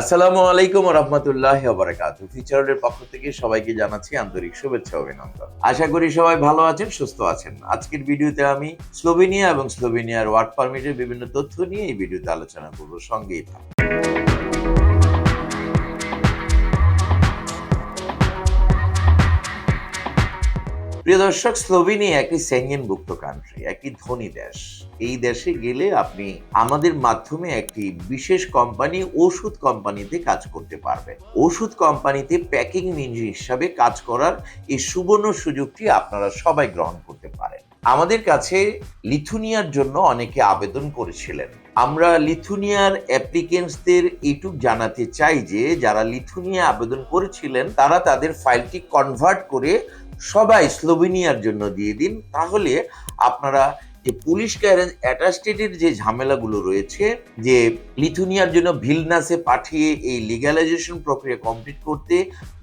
আসসালামু আলাইকুম রহমতুল্লাহ বারাকাতু। ফিচারের পক্ষ থেকে সবাইকে জানাচ্ছি আন্তরিক শুভেচ্ছা অভিনন্দন। আশা করি সবাই ভালো আছেন, সুস্থ আছেন। আজকের ভিডিওতে আমি স্লোভেনিয়া এবং স্লোভেনিয়ার ওয়ার্ক পারমিটের বিভিন্ন তথ্য নিয়ে এই ভিডিওতে আলোচনা করব। সঙ্গেই থাকুন। প্রিয় দর্শক, স্লোভেনিয়া একটি সেঞ্জেনভুক্ত কান্ট্রি একটি ধনী দেশ। এই দেশে গেলে আপনি আমাদের মাধ্যমে একটি বিশেষ কোম্পানি ওষুধ কোম্পানিতে কাজ করতে পারবেন। ওষুধ কোম্পানিতে প্যাকিং ইঞ্জিন হিসাবে কাজ করার এই সুবর্ণ সুযোগটি আপনারা সবাই গ্রহণ করতে পারেন। আমাদের কাছে লিথুনিয়ার জন্য অনেকে আবেদন করেছিলেন। আমরা লিথুনিয়ার অ্যাপ্লিকেন্টসদের এইটুক জানাতে চাই যে, যারা লিথুনিয়া আবেদন করেছিলেন, তারা তাদের ফাইলটি কনভার্ট করে সবাই স্লোভেনিয়ার জন্য দিয়ে দিন তাহলে আপনারা যে পুলিশ ক্যারেজ অ্যাটাস্টেটের যে ঝামেলাগুলো রয়েছে, যে লিথুনিয়ার জন্য ভিলনাসে পাঠিয়ে এই লিগ্যালাইজেশন প্রক্রিয়া কমপ্লিট করতে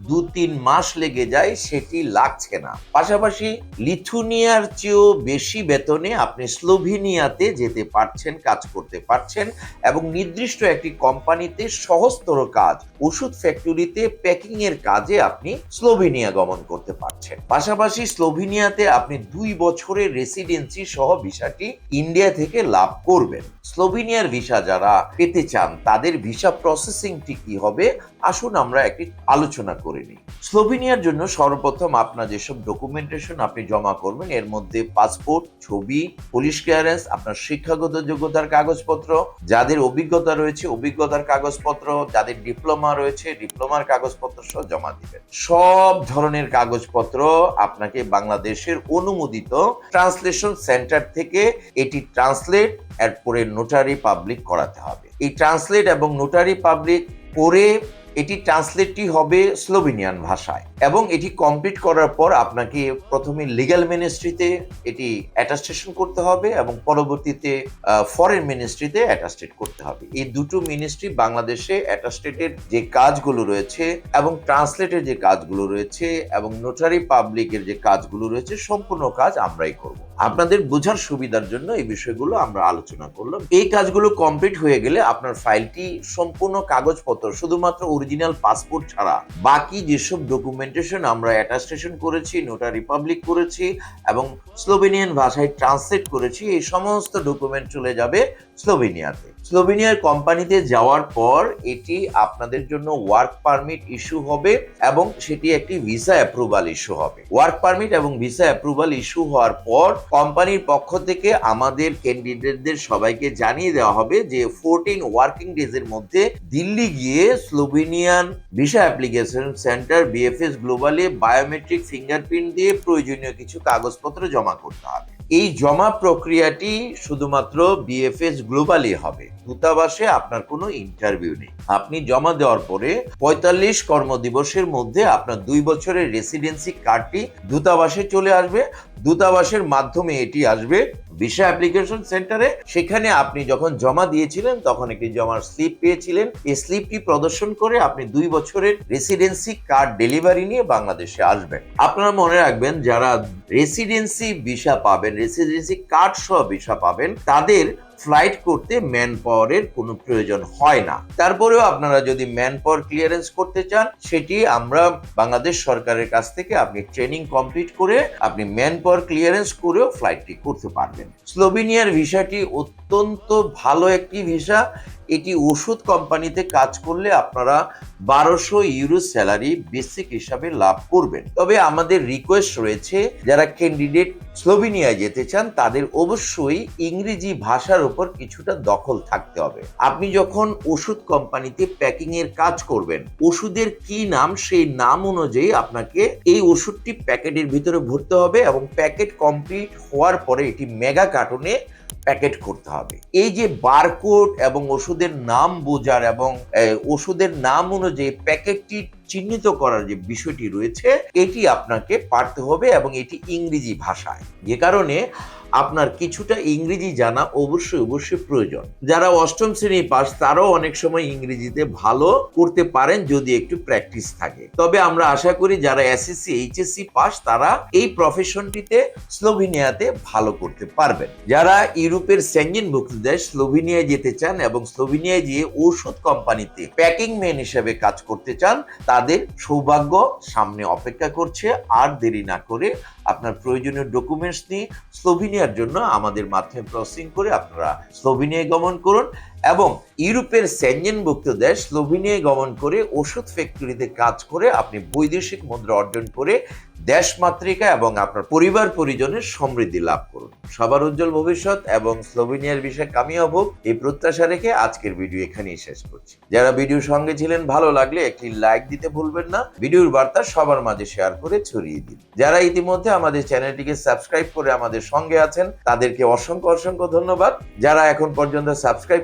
দু তিন মাস লেগে যায়, সেটি লাগছে না। পাশাপাশি লিথুনিয়ার চেয়েও বেশি বেতনে আপনি স্লোভেনিয়াতে যেতে পারছেন, কাজ করতে পারছেন এবং নির্দিষ্ট একটি কোম্পানিতে সহজতর কাজ, ওষুধ ফ্যাক্টরিতে প্যাকিং এর কাজে আপনি স্লোভেনিয়া গমন করতে পারছেন। পাশাপাশি স্লোভেনিয়াতে আপনি দুই বছরের রেসিডেন্সি সহ ভিসাটি ইন্ডিয়া থেকে লাভ করবেন। স্লোভেনিয়ার ভিসা যারা পেতে চান, তাদের ভিসা প্রসেসিংটি কি হবে? আসুন আমরা একটি আলোচনা করে নিই। স্লোভেনিয়ার জন্য সর্বপ্রথম আপনার যেসব ডকুমেন্টেশন আপনি জমা করবেন, এর মধ্যে পাসপোর্ট, ছবি, পুলিশ ক্লিয়ারেন্স, আপনার শিক্ষাগত যোগ্যতার কাগজপত্র, যাদের অভিজ্ঞতা রয়েছে অভিজ্ঞতার কাগজপত্র, যাদের ডিপ্লোমা রয়েছে ডিপ্লোমার কাগজপত্র সহ জমা দিবেন। সব ধরনের কাগজপত্র আপনাকে বাংলাদেশের অনুমোদিত ট্রান্সলেশন সেন্টার থেকে এটি ট্রান্সলেট এরপরে নোটারি পাবলিক করাতে হবে। এই ট্রান্সলেট এবং নোটারি পাবলিক করে এটি ট্রান্সলেটটি হবে স্লোভেনিয়ান ভাষায় এবং এটি কমপ্লিট করার পর আপনাকে প্রথমে লিগ্যাল মিনিস্ট্রিতে এটি অ্যাটাস্টেশন করতে হবে এবং পরবর্তীতে ফরেন মিনিস্ট্রিতে অ্যাটাস্টেট করতে হবে। এই দুটো মিনিস্ট্রি বাংলাদেশে অ্যাটাস্টেটের যে কাজগুলো রয়েছে এবং ট্রান্সলেটের যে কাজগুলো রয়েছে এবং নোটারি পাবলিকের যে কাজগুলো রয়েছে, সম্পূর্ণ কাজ আমরাই করব। আপনাদের বোঝার সুবিধার জন্য এই বিষয়গুলো আমরা আলোচনা করলাম। এই কাজগুলো কমপ্লিট হয়ে গেলে আপনার ফাইলটি সম্পূর্ণ কাগজপত্র, শুধুমাত্র অরিজিনাল পাসপোর্ট ছাড়া। বাকি যেসব ডকুমেন্টেশন আমরা অ্যাটাস্টেশন করেছি নোটারি পাবলিক করেছি এবং স্লোভেনিয়ান ভাষায় ট্রান্সলেট করেছি, এই সমস্ত ডকুমেন্ট চলে যাবে স্লোভেনিয়াতে স্লোভেনিয়ার কোম্পানিতে যাওয়ার পর এটি আপনাদের জন্য ওয়ার্ক পারমিট ইস্যু হবে এবং সেটি একটি ভিসা অ্যাপ্রুভাল ইস্যু হবে। ওয়ার্ক পারমিট এবং ভিসা অ্যাপ্রুভাল ইস্যু হওয়ার পর কোম্পানির পক্ষ থেকে আমাদের ক্যান্ডিডেটদের সবাইকে জানিয়ে দেওয়া হবে যে ফোরটিন ওয়ার্কিং ডেজ এর মধ্যে দিল্লি গিয়ে Slovenian visa application centre VFS গ্লোবালে biometric fingerprint দিয়ে প্রয়োজনীয় কিছু কাগজপত্র জমা করতে হবে। এই জমা প্রক্রিয়াটি শুধুমাত্র বিএফএস গ্লোবালি হবে। দূতাবাসে আপনার কোনো ইন্টারভিউ নেই। আপনি জমা দেওয়ার পরে পঁয়তাল্লিশ কর্মদিবসের মধ্যে আপনার দুই বছরের রেসিডেন্সি কার্ডটি দূতাবাসে চলে আসবে। দূতাবাসের মাধ্যমে এটি আসবে। ভিসা অ্যাপ্লিকেশন সেন্টারে। সেখানে আপনি যখন জমা দিয়েছিলেন, তখন একটি জমার স্লিপ পেয়েছিলেন। এই স্লিপটি প্রদর্শন করে আপনি দুই বছরের রেসিডেন্সি কার্ড ডেলিভারি নিয়ে বাংলাদেশে আসবেন। আপনারা মনে রাখবেন, যারা রেসিডেন্সি ভিসা পাবেন রেসিডেন্সি কার্ড সহ ভিসা পাবেন, তাদের ফ্লাইট করতে ম্যান পাওয়ারের কোনো প্রয়োজন হয় না। তারপরেও আপনারা যদি ম্যান পাওয়ার ক্লিয়ারেন্স করতে চান, সেটি আমরা বাংলাদেশ সরকারের কাছ থেকে আপনি ট্রেনিং কমপ্লিট করে আপনি ম্যান পাওয়ার ক্লিয়ারেন্স করেও ফ্লাইটটি করতে পারবেন। স্লোভেনিয়ার ভিসাটি অত্যন্ত ভালো একটি ভিসা। এটি ওষুধ কোম্পানিতে কাজ করলে আপনারা বারোশো ইউরো স্যালারি বেসিক হিসাবে লাভ করবেন। তবে আমাদের রিকোয়েস্ট রয়েছে, যারা ক্যান্ডিডেট স্লোভেনিয়ায় যেতে চান, তাদের অবশ্যই ইংরেজি ভাষার উপর কিছুটা দখল থাকতে হবে। আপনি যখন ওষুধ কোম্পানিতে প্যাকিং এর কাজ করবেন, ওষুধের কি নাম, সেই নাম অনুযায়ী আপনাকে এই ওষুধটি প্যাকেটের ভিতরে ভরতে হবে এবং প্যাকেট কমপ্লিট হওয়ার পরে এটি মেগা কার্টুনে প্যাকেট করতে হবে। এই যে বারকোড এবং ওষুধের নাম বোঝার এবং ওষুধের নাম অনুযায়ী প্যাকেটটি চিহ্নিত করার যে বিষয়টি রয়েছে, এটি আপনাকে পারতে হবে এবং এটি ইংরেজি ভাষায়। যে কারণে আপনার কিছুটা ইংরেজি জানা অবশ্যই অবশ্যই প্রয়োজন। যারা অষ্টম শ্রেণি পাস, তারাও অনেক সময় ইংরেজিতে ভালো করতে পারেন যদি একটু প্র্যাকটিস থাকে। তবে আমরা আশা করি যারা এসএসসি, এইচএসসি পাস, তারা এই প্রফেশনটিতে স্লোভেনিয়াতে ভালো করতে পারবেন। যারা ইউরোপের সেঞ্জিনভুক্ত দেশ স্লোভেনিয়ায় যেতে চান এবং স্লোভেনিয়ায় গিয়ে ঔষধ কোম্পানিতে প্যাকিং ম্যান হিসেবে কাজ করতে চান তাদের সৌভাগ্য সামনে অপেক্ষা করছে। আর দেরি না করে আপনার প্রয়োজনীয় ডকুমেন্টস নিয়ে স্লোভেনিয়ার জন্য আমাদের মাধ্যমে প্রসেসিং করে আপনারা স্লোভেনিয়ায় গমন করুন। এবং ইউরোপের সেঞ্জেনভুক্ত দেশ স্লোভেনিয়ায় গমন করে ওষুধ ফ্যাক্টরিতে কাজ করে আপনি বৈদেশিক মুদ্রা অর্জন করে দেশ মাতৃকা এবং আপনার পরিবার পরিজনের সমৃদ্ধি লাভ করুন। সবার উজ্জ্বল ভবিষ্যৎ এবং স্লোভেনিয়ার বিষয়ে কামিয়াব হোক এই প্রত্যাশা রেখে আজকের ভিডিও এখানেই শেষ করছি। যারা ভিডিওর সঙ্গে ছিলেন, ভালো লাগলে একটি লাইক দিতে ভুলবেন না। ভিডিওর বার্তা সবার মাঝে শেয়ার করে ছড়িয়ে দিন। যারা ইতিমধ্যে আমাদের চ্যানেলটিকে সাবস্ক্রাইব করে আমাদের সঙ্গে আছেন, তাদেরকে অসংখ্য অসংখ্য ধন্যবাদ। যারা এখন পর্যন্ত সাবস্ক্রাইব